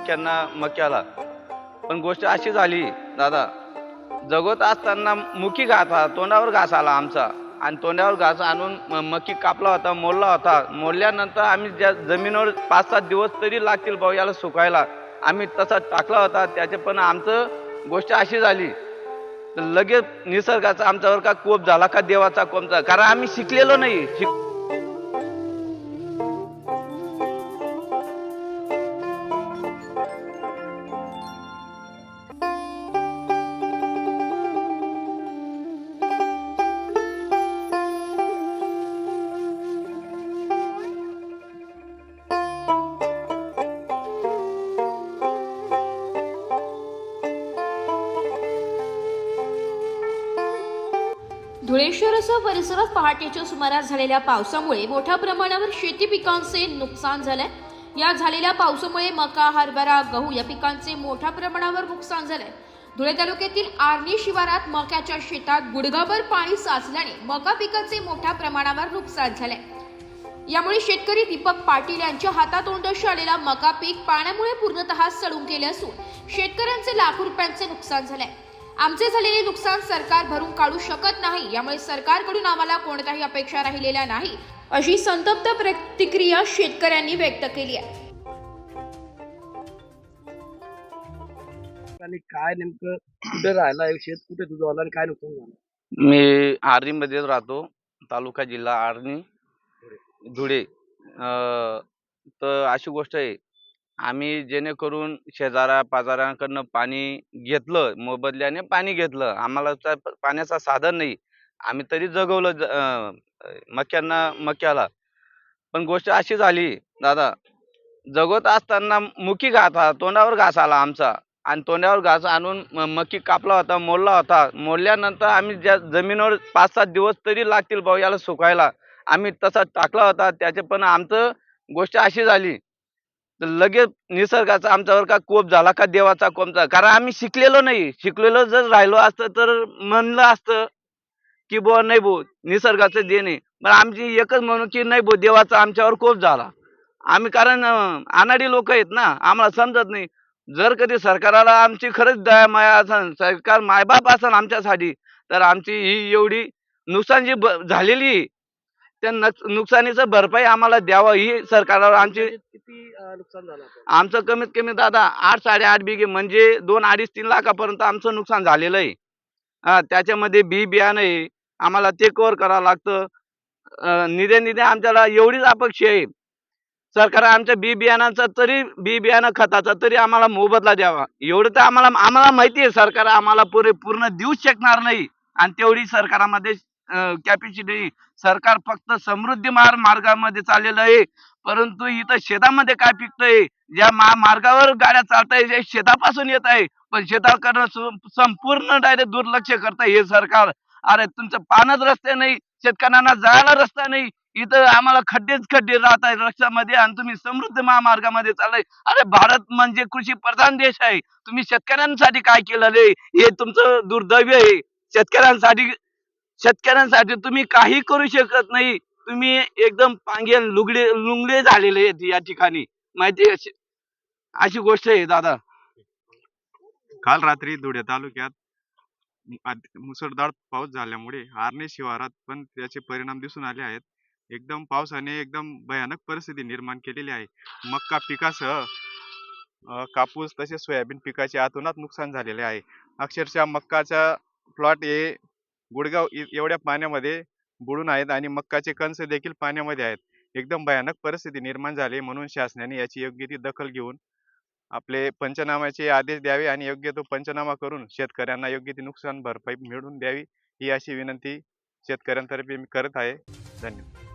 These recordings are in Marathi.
मक्यांना मक्याला पण गोष्ट अशी झाली दादा जगत असताना मुखी घास आला तोंडावर घास आला आमचा. आणि तोंडावर घास आणून म- कापला होता मोडला होता. मोडल्यानंतर आम्ही ज्या जमिनीवर पाच सात दिवस तरी लागतील भाऊ याला सुकायला. आम्ही तसा टाकला होता. त्याचे पण आमचं गोष्ट अशी झाली. तर लगेच निसर्गाचा आमच्यावर का कोप झाला का देवाचा कोपचा? कारण आम्ही शिकलेलो नाही. शिक धुळेश्वरसह परिसरात पहाटेच्या सुमारास झालेल्या पावसामुळे मोठ्या प्रमाणावर शेती पिकांचे नुकसान झालंय. या झालेल्या पावसामुळे मका हरभरा गहू या पिकांचे मोठ्या प्रमाणावर नुकसान झालंय. धुळे तालुक्यातील आर्णी शिवारात मक्याच्या शेतात गुडघाभर पाणी साचल्याने मका पिकाचे मोठ्या प्रमाणावर नुकसान झालंय. यामुळे शेतकरी दीपक पाटील यांच्या हातातोंडाशी आलेला मका पीक पाण्यामुळे पूर्णतः सडून गेले असून शेतकऱ्यांचे लाखो रुपयांचे नुकसान झालंय. आमचे झालेले नुकसान सरकार भरून काढू शकत नाही यामुळे सरकारकडून आम्हाला कोणत्याही अपेक्षा राहिलेल्या नाही अशी संतप्त प्रतिक्रिया शेतकऱ्यांनी व्यक्त केली आहे. आणि काय नेमकं कुठे राहिला आहे शेत कुठे तुझं आलं आणि काय नुकसान झालं? मी आर्णीमध्येच राहतो तालुका जिल्हा आर्णी धुळे. अं, तर अशी गोष्ट आहे आम्ही जेणेकरून शेजारा पाजाराकडनं पाणी घेतलं मोबदल्याने पाणी घेतलं. आम्हाला त्या पाण्याचा साधन नाही. आम्ही तरी जगवलं ज- मक्यांना मक्याला. पण गोष्ट अशी झाली दादा जगवत असताना मुखी घास आला तोंडावर घास आला आमचा. आणि तोंडावर घास आणून म- कापला होता मोडला होता. मोडल्यानंतर आम्ही ज्या जमिनीवर पाच सात दिवस तरी लागतील भाऊ याला सुकायला आम्ही तसा टाकला होता. त्याचे पण आमचं गोष्ट अशी झाली तर लगेच निसर्गाचा आमच्यावर का कोप झाला का देवाचा कोप झाला? कारण आम्ही शिकलेलो नाही. शिकलेलो जर राहिलो असतं तर म्हणलं असतं की बुवा नाही भाऊ निसर्गाचं देणे पण आमची एकच म्हणून की नाही भाऊ देवाचा आमच्यावर कोप झाला. आम्ही कारण आनाडी अनाडी लोक आहेत ना आम्हाला समजत नाही. जर कधी सरकाराला आमची खरंच दया माया असन सरकार मायबाप असन आमच्यासाठी तर आमची ही एवढी नुकसान जी झालेली त्या नुकसानीचं भरपाई आम्हाला द्यावं ही सरकारावर आमची नुकसान झालं आता? आमचं कमीत कमी दादा आठ साडेआठ बिघे म्हणजे दोन अडीच तीन लाखापर्यंत आमचं नुकसान झालेलं आहे. हा त्याच्यामध्ये बी बियाणं आहे. आम्हाला ते कव्हर करावं लागतं. अं, निधे निधे आमच्याला एवढीच अपेक्षा आहे. सरकार आमच्या बी बियाणांचा तरी बी बियाणं खताचा तरी आम्हाला मोबदला द्यावा. एवढं तर आम्हाला आम्हाला माहिती आहे सरकार आम्हाला पुरे पूर्ण देऊच शकणार नाही. आणि तेवढी सरकारामध्ये कॅपॅसिटी सरकार फक्त समृद्धी मार मार्गामध्ये चाललेलं आहे. परंतु इथं शेतामध्ये काय पिकतंय? ज्या मार्गावर गाड्या चालताय जे शेतापासून येत आहे. पण शेताकडनं संपूर्ण डायरेक्ट दुर्लक्ष करताय हे सरकार. अरे तुमचं पानच रस्ते नाही शेतकऱ्यांना जायला रस्ता नाही. इथं आम्हाला खड्डेच खड्डे राहत आहे रस्त्यामध्ये आणि तुम्ही समृद्ध महामार्गामध्ये चाललाय. अरे भारत म्हणजे कृषी प्रधान देश आहे. तुम्ही शेतकऱ्यांसाठी काय केलं हे तुमचं दुर्दैव आहे. शेतकऱ्यांसाठी शेतकऱ्यांसाठी तुम्ही काही करू शकत नाही. तुम्ही एकदम पांगे लुगडे लुंगडे झालेले आहेत या ठिकाणी. माहिती अशी- अशी गोष्ट आहे दादा. काल रात्री धुळे तालुक्यात मुसळधार पाऊस झाल्यामुळे आर्णे शिवारात पण त्याचे परिणाम दिसून आले आहेत. एकदम पावसाने एकदम भयानक परिस्थिती निर्माण केलेली आहे. मक्का पिकासह कापूस तसेच सोयाबीन पिकाचे आतोनात नुकसान झालेले आहे. अक्षरशः मक्काचा प्लॉट हे गुडगाव एवढ्या पाण्यामध्ये बुडून आहेत आणि मक्काचे कंस देखील पाण्यामध्ये आहेत. एकदम भयानक परिस्थिती निर्माण झाली म्हणून शासनाने याची योग्य ती दखल घेऊन आपले पंचनाम्याचे आदेश द्यावे आणि योग्य तो पंचनामा करून शेतकऱ्यांना योग्य ती नुकसान भरपाई मिळवून द्यावी ही अशी विनंती शेतकऱ्यांतर्फे मी करत आहे. धन्यवाद.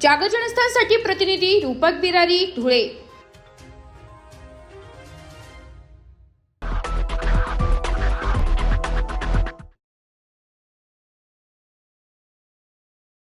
जागर प्रतिनिधी रूपक बिरारी धुळे.